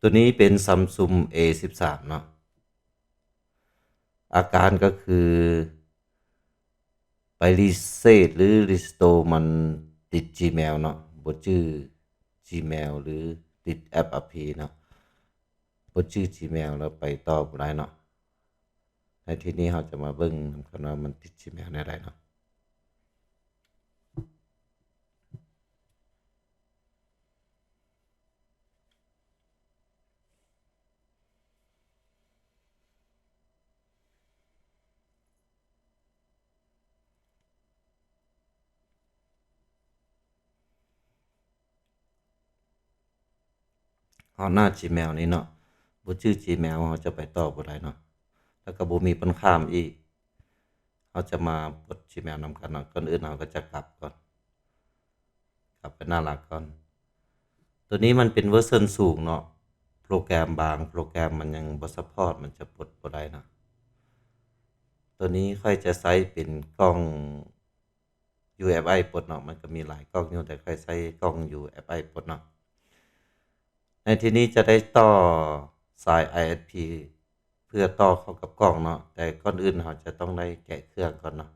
ตัวนี้เป็น Samsung A13 เนาะอาการก็คือไปรีเซตหรือรีสโตมันติด Gmail เนาะบ่ชื่อ Gmail หรือติดแอป APP เนาะบ่ชื่อ Gmail แล้วไปต่อบ่ได้เนาะในที่นี้เราจะมาเบิ่งนำกันว่ามันติด Gmail แนวใดเนาะ เอาหน้า Gmail นี้เนาะบ่ชื่อ Gmail เราจะไปต่อบ่ได้เนาะแล้วก็บ่มีปัญข้ามอีกเราจะมากด Gmail นำกันเนาะก่อนอื่นเราก็จะกลับก่อนกลับไปหน้าหลักก่อน ตัวนี้มันเป็นเวอร์ชันสูงเนาะโปรแกรมบาง โปรแกรมมันยังบ่ซัปพอร์ตมันจะปลดบ่ได้เนาะตัวนี้ค่อยจะใช้เป็นกล้อง UFI ปลดเนาะมันก็มีหลายกล้องอยู่แต่ค่อยใช้กล้อง UFI ปลดเนาะ ในที่นี้จะได้ต่อสาย ISP เพื่อต่อเข้ากับกล้องเนาะ แต่ก่อนอื่นเราจะต้องได้แกะเครื่องก่อนเนาะ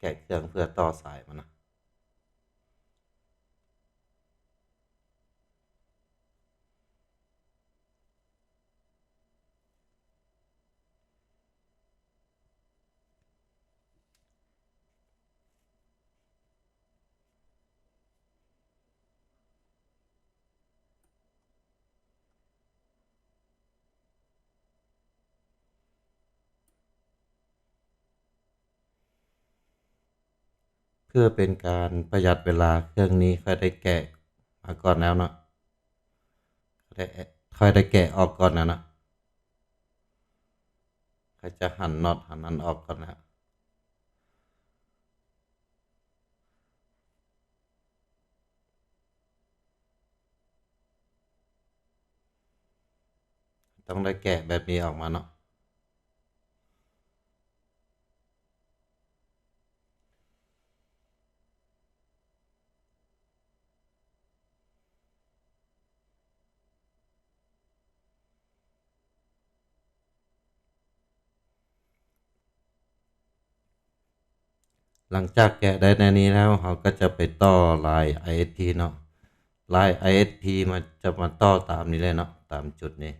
แกะเครื่องเพื่อต่อสายมันเนาะ เพื่อเป็นการประหยัดเวลาเครื่องนี้ค่อยได้แกะมาก่อนแล้วเนาะค่อยได้แกะออกก่อนนะเนาะค่อยจะหั่นน็อตหั่นอันออกก่อนนะต้องได้แกะแบบนี้ออกมาเนาะ หลังจากแกะได้ในนี้แล้วเขาก็จะไปต่อลาย ISP เนาะลาย ISP มันจะมาต่อตามนี้เลยเนาะตามจุดนี้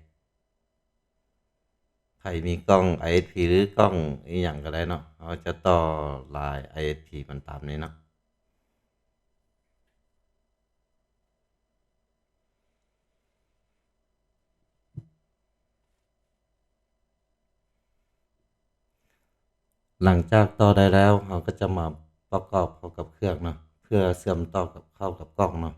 ใครมีกล้อง ISP หรือกล้องอีหยังก็ได้เนาะเขาจะต่อลาย ISP มันตามนี้เนาะ หลังจากต่อได้แล้วเราก็จะมาประกอบเข้ากับเครื่องเนาะเพื่อเสื่อมต่อกับเข้ากับกล้องเนาะ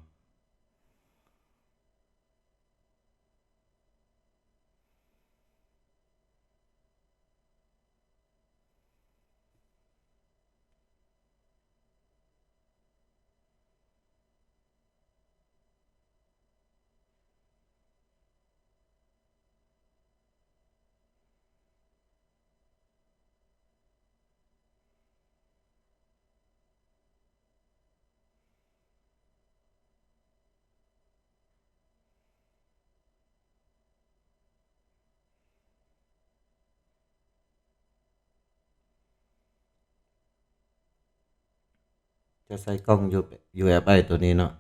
จะใส่กล้อง UFI ตัวนี้เนาะ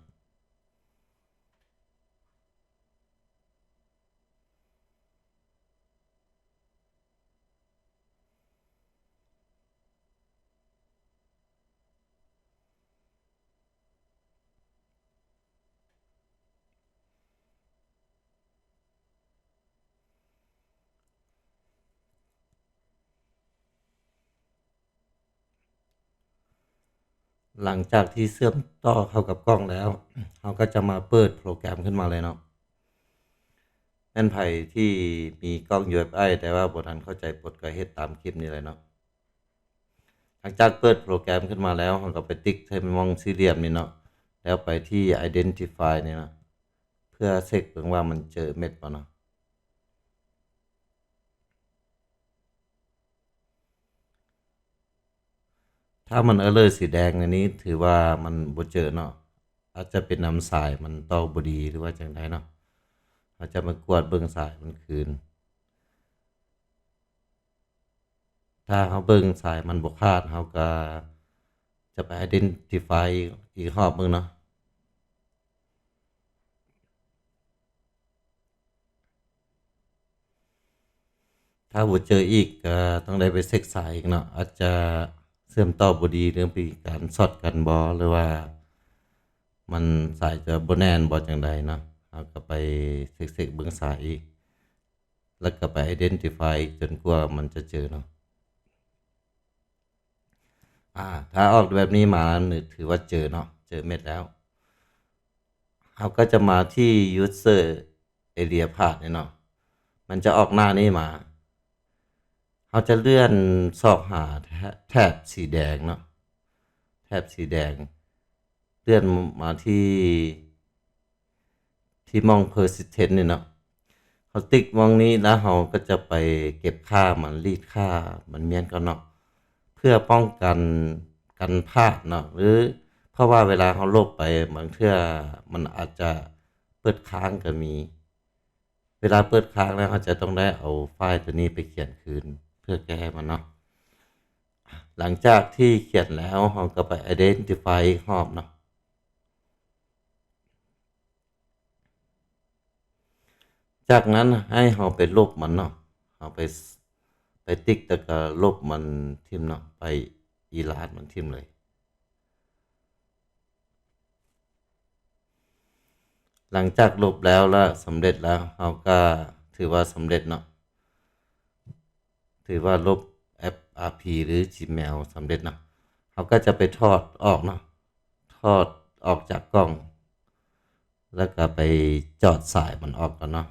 หลังจากที่เชื่อมต่อเข้ากับกล้องแล้วเราก็จะมาเปิดโปรแกรมขึ้นมาเลยเนาะแม่นไผที่มีกล้อง UFI แต่ว่าบทันเข้าใจปลดก็เฮ็ดตามคลิปนี้เลยเนาะหลังจากเปิดโปรแกรมขึ้นมาแล้วเราก็ไปติ๊กใส่มองสี่เหลี่ยมนี่เนาะแล้วไปที่ identify นี่เนะเพื่อเช็คเบิ่งว่ามันเจอเม็ดบ่เนาะ ถ้ามันเออเลอร์สีแดงอันนี้ ถือว่ามันบ่เจอเนาะอาจจะเป็นน้ำสายมันต่อบ่ดีหรือว่าจังไดเนาะเขาจจะมากวดเบิ่งสายมันคืน ถ้าเขาเบิ่งสายมันบ่ขาดเขาก็จะไป identify อีกรอบหนึงเนาะถ้าบ่เจออีกก็ต้องได้ไปเช็กสายอีกเนาะอาจจะ เสื่อมต่อบ่ดีเรื่องมีการช็อตกันบ่หรือว่า มันสายจะบ่แนนบ่จังใดเนาะเราก็ไปเช็กๆเบิ่งสายอีกแล้วก็ไป identify จนกว่ามันจะเจอเนาะอ่า ถ้าออกแบบนี้มานึกถือว่าเจอเนาะเจอเม็ดแล้วเขาก็จะมาที่ user area path เนี่ยเนาะมันจะออกหน้านี้มา เขาจะเลื่อนซอกหาแถแถบสีแดงเนาะแถบสีแดง เลื่อนมาที่ที่มอง persistent เนี่ยเนาะเขาติ๊กมองนี้แล้วเขาก็จะไปเก็บค่ามันรีดค่ามันเมียนก็เนาะเพื่อป้องกันกันพลาดเนาะหรือเพราะว่าเวลาเขาลบไปบางเทื่อมันอาจจะเปิดค้างก็มี เวลาเปิดค้างแล้วเขาจะต้องได้เอาไฟล์ตัวนี้ไปเขียนคืน เพื่อแก้มันเนาะหลังจากที่เขียนแล้วเราก็ไป identify อีกรอบเนาะจากนั้นให้เราไปลบมันเนาะเราไปไปติ๊กแล้วก็ลบมันทิมเนาะไปอีลาดมันทิมเลย หลังจากลบแล้วแล้วสำเร็จแล้วเราก็ถือว่าสำเร็จเนาะ ถือว่าลบแอป RP หรือ Gmail สำเร็จเนาะเราก็จะไปทอดออกเนาะทอดออกจากกล้อง แล้วก็ไปจอดสายมันออกก่อนเนาะ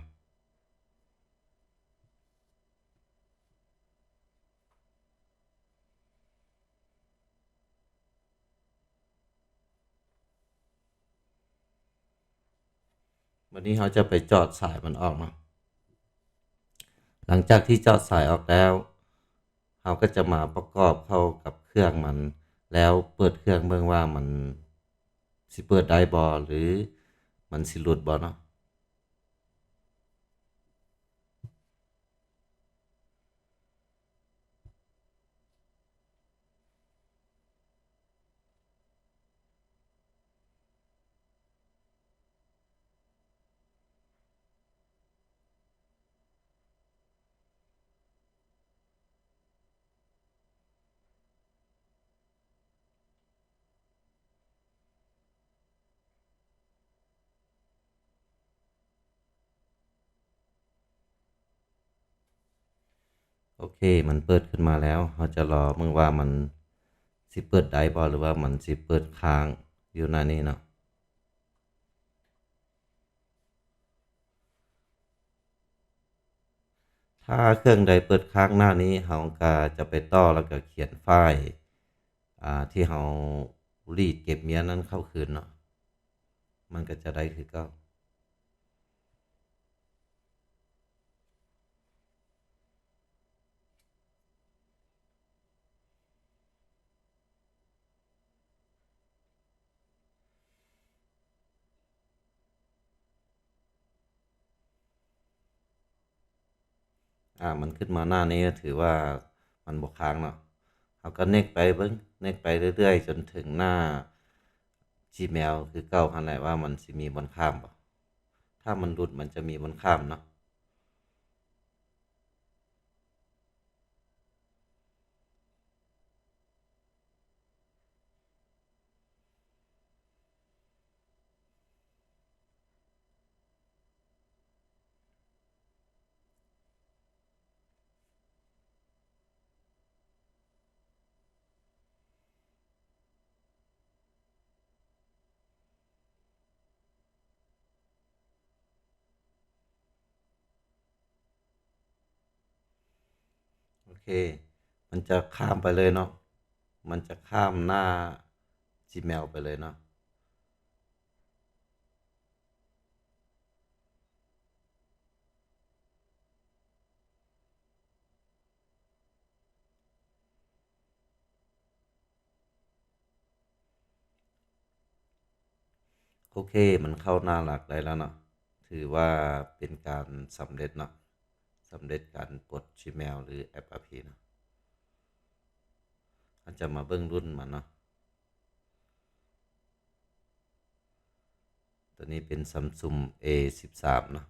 วันนี้เขาจะไปจอดสายมันออกเนาะ หลังจากที่เจาะสายออกแล้วเขาก็จะมาประกอบเข้ากับเครื่องมัน แล้วเปิดเครื่องเบิ่งว่ามันสิเปิดได้บอหรือมันสิหลุดบอเนาะ โอเค มันเปิดขึ้นมาแล้วเราจะรอมึงว่ามันสิเปิดได้บ่หรือว่ามันสิเปิดค้างอยู่หน้านี้เนาะถ้าเครื่องใดเปิดค้างหน้านี้เราก็จะไปต่อแล้วก็เขียนไฟล์อ่าที่เรารีดเก็บเมียนั้นเข้าคืนเนาะมันก็จะได้คือเก่า อ่ามันขึ้นมาหน้านี้ก็ถือว่ามันบกค้างเนาะเอาก็เน็กไปเบิ้งเน็กไปเรื่อยๆ จนถึงหน้า Gmail คือเก่าหันแหละว่ามันสิมีบนข้ามบ่ถ้ามันหลุดมันจะมีบนข้ามเนาะ เค มันจะข้ามไปเลยเนาะ มันจะข้ามหน้า Gmail ไปเลยเนาะโอเค มันเข้าหน้าหลักได้แล้วเนาะ ถือว่าเป็นการสำเร็จเนาะ สำเร็จการปลด Gmail หรือแอป RP เนาะอาจจะมาเบิ้งรุ่นมันเนาะตัวนี้เป็น Samsung A13 เนาะ